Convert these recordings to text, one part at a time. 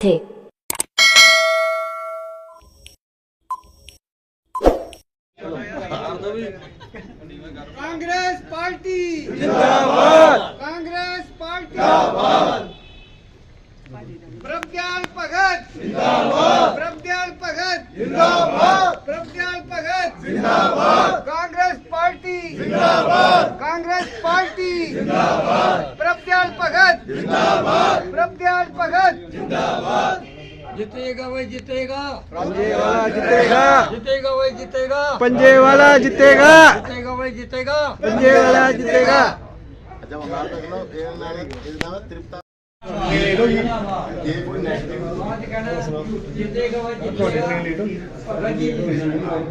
थे। ਕਾਂਗਰਸ ਪਾਰਟੀ ਜਿੰਦਾਬਾਦ ਕਾਂਗਰਸ ਪਾਰਟੀ ਜਿੰਦਾਬਾਦ ਪ੍ਰਭਜਾਲ ਭਗਤ ਜਿੰਦਾਬਾਦ ਪ੍ਰਭਜਾਲ ਭਗਤ ਜਿੰਦਾਬਾਦ ਪ੍ਰਭਜਾਲ ਭਗਤ ਜਿੰਦਾਬਾਦ ਕਾਂਗਰਸ ਪਾਰਟੀ ਜਿੰਦਾਬਾਦ ਕਾਂਗਰਸ ਪਾਰਟੀ ਜਿੰਦਾਬਾਦ ਪ੍ਰਭਜਾਲ ਭਗਤ ਜਿੰਦਾਬਾਦ ਪ੍ਰਭਜਾਲ ਜਿੱਤੇਗਾ ਵੇ ਜਿੱਤੇਗਾ। ਪੰਜੇ ਵਾਲਾ ਜਿੱਤੇਗਾ ਜਿੱਤੇਗਾ। ਵੇ ਜਿੱਤੇਗਾ। ਪੰਜੇ ਵਾਲਾ ਜਿੱਤੇਗਾ। ਜਿੱਤੇਗਾ। ਵੇ ਜਿੱਤੇਗਾ ਪੰਜੇ ਵਾਲਾ ਜਿੱਤੇਗਾ ਕੋਈ ਨੈਗੇਟਿਵ ਜਿੱਤੇਗਾ ਵੇ ਜਿੱਤੇਗਾ।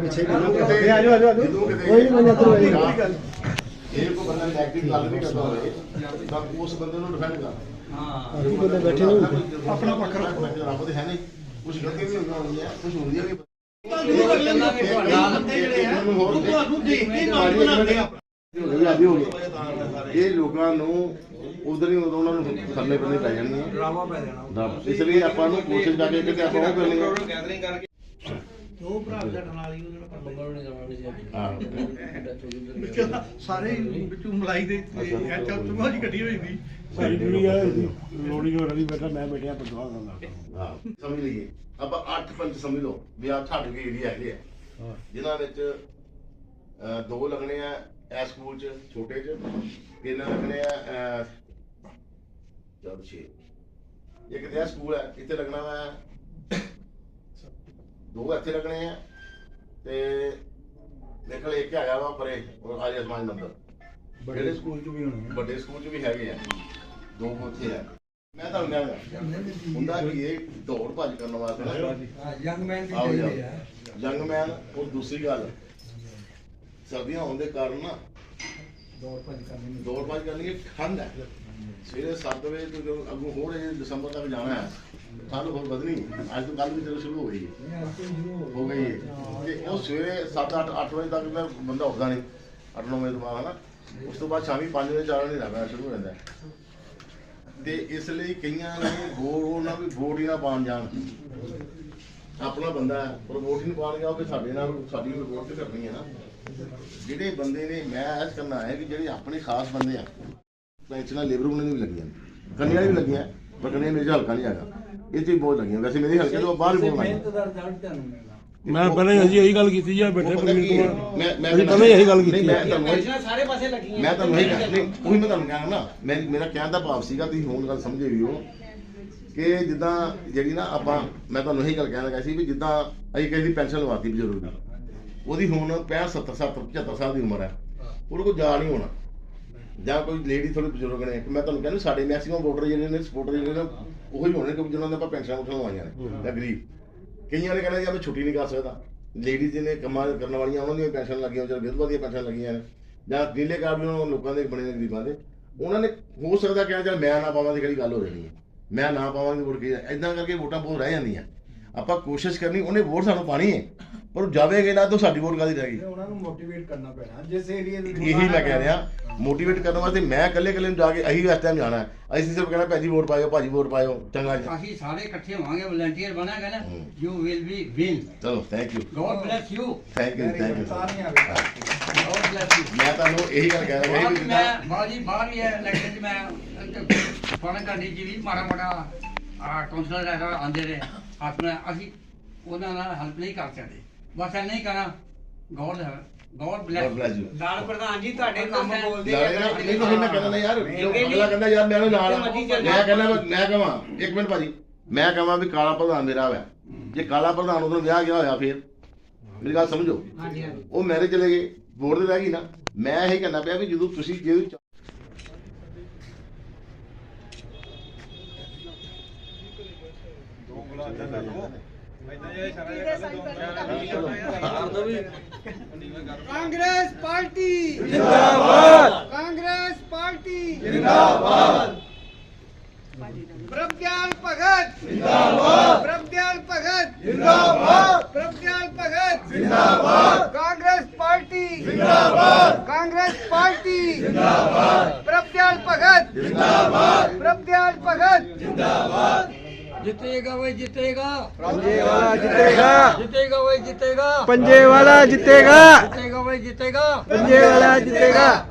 ਪਿੱਛੇ ਕਿਤੇ ਆ ਜਾਓ ਆ ਜਾਓ ਕੋਈ ਨਹੀਂ ਮੈਂ ਇੱਧਰ ਆਈ ਇਹ ਕੋ ਬੰਦਾ ਨੈਗੇਟਿਵ ਗੱਲ ਨਹੀਂ ਕਰਦਾ ਹੋਵੇ ਤਾਂ ਉਸ ਬੰਦੇ ਨੂੰ ਡਿਫੈਂਡ ਕਰ। ਹਾਂ। ਅਸੀਂ ਬੰਦੇ ਬੈਠੇ ਨੇ ਆਪਣਾ ਪੱਖ ਰੱਖੋ। ਰੱਬ ਤੇ ਹੈ ਨਹੀਂ। ਕੁਝ ਗਲਤੀ ਵੀ ਹੁੰਦੀ ਹੈ ਕੁਝ ਹੁੰਦੀਆਂ ਵੀ ਇਹ ਲੋਕਾਂ ਨੂੰ ਉਧਰ ਹੀ ਉਹਨਾਂ ਨੂੰ ਥੱਲੇ ਬੰਨੇ ਪੈ ਜਾਣਗੇ ਡਰਾਮਾ ਪੈ ਜਾਣਾ। ਇਸ ਲਈ ਆਪਾਂ ਨੂੰ ਕੋਸ਼ਿਸ਼ ਕਰਕੇ ਕਿ ਆਪਾਂ ਉਹ ਕਰਨੀ ਹੈ ਹਾਂ। ਸਾਰੇ ਵਿੱਚੋਂ ਮਲਾਈ ਦੇ ਐ ਚੱਲ ਤੁਮਾਂ ਦੀ ਗੱਡੀ ਹੋਈ ਸੀ। ਸਾਰੀ ਦੁਨੀਆ ਲੋੜੀ ਹੋ ਰਹੀ ਬੈਠਾ ਮੈਂ ਬੈਠਿਆ ਪਰਵਾਹ ਕਰਦਾ ਹਾਂ ਸਮਝ ਲਈਏ। ਆਪਾਂ 8 ਪੰਜ ਸਮਝ ਲਓ ਵੀ ਆ ਛੱਡ ਕੇ ਏਰੀਆ ਹੈਗੇ ਆ। ਜਿਨ੍ਹਾਂ ਵਿੱਚ ਅਹ, ਦੋ ਲੱਗਣੇ ਆ ਐ ਸਕੂਲ ਚ ਛੋਟੇ ਚ ਤਿੰਨ ਲੱਗਣੇ ਆ ਅਹ, ਚਲ ਛੇ। ਇੱਕ ਤੇ ਇਹ ਸਕੂਲ ਹੈ ਇੱਥੇ ਲੱਗਣਾ ਵਾ। ਦੋ ਇੱਥੇ ਲੱਗਣੇ ਆ। ਤੇ ਨਿਕਲ ਇੱਕ ਹੈਗਾ ਵਾ ਪਰੇ ਉਹ ਆਰੀਆ ਸਮਾਜ ਮੰਦਰ। ਬੜੇ ਸਕੂਲ ਚ ਵੀ ਹੋਣੇ ਵੱਡੇ ਸਕੂਲ ਚ ਵੀ ਹੈਗੇ ਆ। ਦੋ ਉੱਥੇ ਆ। ਮੈਂ ਤੁਹਾਨੂੰ ਕਹਿੰਦਾ ਹੁੰਦਾ ਕੀ ਇਹ ਦੌੜ ਭੱਜ ਕਰਨ ਵਾਸਤੇ ਨਾ ਯੰਗ ਮੈਨ ਦੀ ਚਾਹੀਦੀ ਹੈ ਯੰਗ ਮੈਨ ਔਰ ਦੂਸਰੀ ਗੱਲ। ਸਰਦੀਆਂ ਹੋਣ ਦੇ ਕਾਰਨ ਨਾ ਦੌੜ ਭੱਜ ਕਰਨੀ ਦੌੜ ਭੱਜ ਕਰਨੀ ਇਹ ਠੰਡ ਹੈ। ਸਵੇਰੇ 7 ਵਜੇ ਤੋਂ ਜਦੋਂ ਅੱਗੋਂ ਹੋਰ ਇਹ ਦਸੰਬਰ ਤੱਕ ਜਾਣਾ ਹੈ ਠੰਡ ਹੋਰ ਵਧਣੀ ਅੱਜ ਤੋਂ ਕੱਲ ਵੀ ਚਲੋ ਸ਼ੁਰੂ ਹੋ ਗਈ ਹੈ। ਹੋ ਗਈ। ਹੈ ਤੇ ਉਹ ਸਵੇਰੇ 7 8 8 ਵਜੇ ਤੱਕ ਬੰਦਾ ਉੱਠਦਾ ਨਹੀਂ। 8 9 ਵਜੇ ਤੋਂ ਬਾਅਦ ਹਨਾ। ਉਸ ਤੋਂ ਬਾਅਦ ਸ਼ਾਮੀ 5 ਵਜੇ 4 ਵਜੇ ਰਹਿਣਾ ਸ਼ੁਰੂ ਹੋ ਜਾਂਦਾ ਹੈ। ਤੇ ਇਸ ਲਈ ਕਈਆਂ ਨੇ ਵੋਟ ਉਹਨਾਂ ਵੀ ਵੋਟ ਹੀ ਨਾ ਪਾਉਣ ਜਾਣ। ਆਪਣਾ ਬੰਦਾ ਹੈ ਪਰ ਵੋਟ ਹੀ ਨਹੀਂ ਪਾਉਣ ਗਿਆ ਉਹ ਕਿ ਸਾਡੇ ਨਾਲ ਸਾਡੀ ਵੀ ਵੋਟ ਤੇ ਕਰਨੀ ਹੈ ਨਾ। ਜਿਹੜੇ ਬੰਦੇ ਨੇ ਮੈਂ ਐਸ ਕਰਨਾ ਹੈ ਕਿ ਜਿਹੜੇ ਆਪਣੇ ਖਾਸ ਬੰਦੇ ਆ ਪੈਨਸ਼ਨਾਂ ਲੇਬਰ ਉਹਨਾਂ ਨੂੰ ਵੀ ਲੱਗੀਆਂ ਨੇ। ਕੰਨੀਆਂ ਵੀ ਲੱਗੀਆਂ ਪਰ ਕੰਨੀਆਂ ਮੇਰੇ ਹਲਕਾ ਨਹੀਂ ਹੈਗਾ। ਇਹ 'ਚ ਵੀ ਬਹੁਤ ਲੱਗੀਆਂ ਵੈਸੇ ਮੇਰੇ ਹਲਕੇ ਤੋਂ ਬਾਹਰ ਹੀ ਬਹੁਤ ਲੱਗੀਆਂ। ਮਿਹਨਤ ਦਾ ਰਿਜ਼ਲਟ ਤੁਹਾਨੂੰ ਮਿਲਣਾ ਮੈਂ ਪਹਿਲਾਂ ਹੀ ਅਸੀਂ ਇਹੀ ਗੱਲ ਕੀਤੀ ਜੀ ਆ ਬੈਠੇ ਪ੍ਰਵੀਨ? ਕੁਮਾਰ। ਮੈਂ ਮੈਂ ਅਸੀਂ ਪਹਿਲਾਂ ਹੀ ਇਹੀ ਗੱਲ ਨਹੀਂ ਕੀਤੀ ਮੈਂ। ਤੁਹਾਨੂੰ ਇਹੀ- ਸਾਰੇ ਪਾਸੇ ਲੱਗੀਆਂ ਮੈਂ ਤੁਹਾਨੂੰ ਇਹ ਕਹਿ ਨਹੀਂ ਉਹੀ ਮੈਂ ਤੁਹਾਨੂੰ ਕਹਿਣਾ ਨਾ ਮੈਂ ਮੇਰਾ ਕਹਿਣ ਦਾ ਭਾਵ ਸੀਗਾ ਤੁਸੀਂ ਹੁਣ ਗੱਲ ਸਮਝੇ ਵੀ ਹੋ ਕਿ ਜਿੱਦਾਂ ਜਿਹੜੀ ਨਾ ਆਪਾਂ ਮੈਂ ਤੁਹਾਨੂੰ ਇਹੀ ਗੱਲ ਕਹਿਣ ਲੱਗਾ ਸੀ ਵੀ ਜਿੱਦਾਂ ਅਸੀਂ ਕਿਸੇ ਦੀ ਪੈਨਸ਼ਨ ਲਵਾਤੀ ਬਜ਼ੁਰਗ ਦੀ ਉਹਦੀ ਹੁਣ 65 70 70 75 ਸਾਲ ਦੀ ਉਮਰ ਹੈ। ਉਹਦੇ ਕੋਲ ਜਾ ਨਹੀਂ ਹੋਣਾ। ਜਾਂ ਕੋਈ ਲੇਡੀ ਥੋੜੀ ਬਜ਼ੁਰਗ ਨੇ ਮੈਂ ਤੁਹਾਨੂੰ ਕਹਿੰਦਾ ਸਾਡੇ ਮੈਕਸਿਮਮ ਵੋਟਰ ਜਿਹੜੇ ਨੇ ਸਪੋਰਟਰ ਜਿਹੜੇ ਨੇ ਉਹੀ ਹੋਣੇ ਕਿ ਜਿਹਨਾਂ ਦੇ ਆਪਾਂ ਪੈਨਸ਼ਨ ਉਠਾਉਣੀਆਂ ਨੇ ਜਾਂ ਗਰੀਬ। ਕਈਆਂ ਨੇ ਕਹਿਣਾ ਜੀ ਮੈਂ ਛੁੱਟੀ ਨਹੀਂ ਕਰ ਸਕਦਾ। ਲੇਡੀਜ਼ ਜਿਹਨੇ ਕੰਮਾਂ ਕਰਨ ਵਾਲੀਆਂ, ਉਹਨਾਂ ਦੀਆਂ ਪੈਨਸ਼ਨ ਲੱਗੀਆਂ ਜਾਂ ਵਿਧਵਾ ਦੀਆਂ ਪੈਨਸ਼ਨ ਲੱਗੀਆਂ ਨੇ। ਜਾਂ ਨੀਲੇ ਕਾਰਡ ਵੀ ਉਹਨਾਂ ਲੋਕਾਂ ਦੇ ਬਣੇ ਨੇ ਗਰੀਬਾਂ ਦੇ। ਉਹਨਾਂ ਨੇ ਹੋ ਸਕਦਾ ਕਿ ਚੱਲ ਮੈਂ ਨਾ ਪਾਵਾਂ ਦੀ ਕਿਹੜੀ ਗੱਲ ਹੋ ਰਹੀ ਹੈ। ਮੈਂ ਨਾ ਪਾਵਾਂ ਦੀ ਵੋਟ ਕੀ ਹੈ ਕਰਕੇ ਵੋਟਾਂ ਬਹੁਤ ਰਹਿ ਜਾਂਦੀਆਂ। ਆਪਾਂ ਕੋਸ਼ਿਸ਼ ਕਰਨੀ, ਉਹਨੇ ਵੋਟ ਸਾਨੂੰ ਪਾਣੀ ਹੈ। ਪਰ ਉਹ ਜਾਵੇਗੇ ਨਾ ਤਾਂ ਸਾਡੀ ਵੋਟ ਕਾਦੀ ਰਹਿ ਗਈ। ਉਹਨਾਂ ਨੂੰ ਮੋਟੀਵੇਟ ਕਰਨਾ ਪੈਣਾ। ਜਿਸ ਏਰੀਆ ਦੀ ਇਹੀ ਮੈਂ ਕਹਿ ਰਿਹਾ ਮੋਟੀਵੇਟ ਕਰਨ ਵਾਸਤੇ ਮੈਂ ਇਕੱਲੇ ਇਕੱਲੇ ਨੂੰ ਜਾ ਕੇ ਅਹੀ ਇਸ ਟਾਈਮ ਜਾਣਾ ਹੈ। ਅਸੀਂ ਸਿਰਫ ਕਹਿਣਾ ਭਾਜੀ ਵੋਟ ਪਾਇਓ ਭਾਜੀ ਵੋਟ ਪਾਇਓ ਚੰਗਾ ਜੀ। ਅਸੀਂ ਸਾਰੇ ਇਕੱਠੇ ਹੋਵਾਂਗੇ ਵਲੰਟੀਅਰ ਬਣਾਂਗੇ ਨਾ ਹੂੰ। ਯੂ ਵਿਲ ਬੀ ਵਿਨ ਚਲੋ thank you God bless you thank you thank you God bless you ਮੈਂ ਤੁਹਾਨੂੰ ਇਹੀ ਗੱਲ ਕਹਿ ਰਿਹਾ ਵੀ ਮੈਂ ਬਾਜੀ ਬਾਹਰ ਵੀ ਹੈ ਇਲੈਕਸ਼ਨ 'ਚ ਮੈਂ ਫੋਨ ਕਰਨੀ ਜੀ ਵੀ ਮਾੜਾ ਮਾੜਾ ਆ ਕਾਉਂਸਲਰ ਹੈਗਾ ਆਂਦੇ ਨੇ ਨਾਲ ਅਸੀਂ ਉਹਨਾਂ ਨਾਲ ਹੈਲਪ ਨਹੀਂ ਕਰ ਸਕਦੇ। ਬਸ ਨਹੀਂ ਕਰਾਂ। God God God bless you। ਪ੍ਰਧਾਨ ਜੀ ਤੁਹਾਡੇ ਕੰਮ ਬੋਲਦੇ ਨਾਲੇ ਨਾ ਨਹੀਂ ਤਾਂ ਫਿਰ ਮੈਂ ਕਹਿੰਦਾ ਨਾ ਯਾਰ ਜੋ ਅਗਲਾ ਕਹਿੰਦਾ ਯਾਰ ਮੈਂ ਉਹਦੇ ਨਾਲ ਆ। ਮੈਂ ਕਹਿੰਦਾ ਮੈਂ ਕਹਾਂ ਇੱਕ ਮਿੰਟ ਭਾਜੀ ਮੈਂ ਕਹਾਂ ਵੀ ਕਾਲਾ ਪ੍ਰਧਾਨ ਮੇਰਾ ਹੋਇਆ ਜੇ ਕਾਲਾ ਪ੍ਰਧਾਨ ਉਦੋਂ ਵਿਆਹ ਗਿਆ ਹੋਇਆ ਫਿਰ ਮੇਰੀ ਗੱਲ ਸਮਝੋ। ਹਾਂਜੀ ਹਾਂਜੀ। ਉਹ ਮੈਰੇ ਚਲੇ ਗਏ ਵੋਟ ਤੇ ਰਹਿ ਗਈ ਨਾ। ਮੈਂ ਇਹ ਕਹਿੰਦਾ ਪਿਆ ਵੀ ਜਦੋਂ ਤੁਸੀਂ ਜੇ ਕਾਂਗਰਸ ਪਾਰਟੀ। ਜਿੰਦਾਬਾਦ ਕਾਂਗਰਸ ਪਾਰਟੀ। ਜਿੰਦਾਬਾਦ ਪ੍ਰਭਜਾਲ ਭਗਤ। ਜਿੰਦਾਬਾਦ ਪ੍ਰਭਜਾਲ ਭਗਤ। ਜਿੰਦਾਬਾਦ ਪ੍ਰਭਜਾਲ ਭਗਤ। ਜਿੰਦਾਬਾਦ ਕਾਂਗਰਸ ਪਾਰਟੀ। ਜਿੰਦਾਬਾਦ ਕਾਂਗਰਸ ਪਾਰਟੀ। ਜਿੰਦਾਬਾਦ ਪ੍ਰਭਜਾਲ ਭਗਤ। ਜਿੰਦਾਬਾਦ ਪ੍ਰਭਜਾਲ ਭਗਤ। ਜਿੰਦਾਬਾਦ ਜਿੱਤੇਗਾ ਵੇ ਜਿੱਤੇਗਾ। ਪੰਜੇ ਵਾਲਾ ਜਿੱਤੇਗਾ ਜਿੱਤੇਗਾ। ਵੇ ਜਿੱਤੇਗਾ। ਪੰਜੇ ਵਾਲਾ ਜਿੱਤੇਗਾ। ਜਿੱਤੇਗਾ। ਵੇ ਜਿੱਤੇਗਾ ਪੰਜੇ ਵਾਲਾ ਜਿੱਤੇगा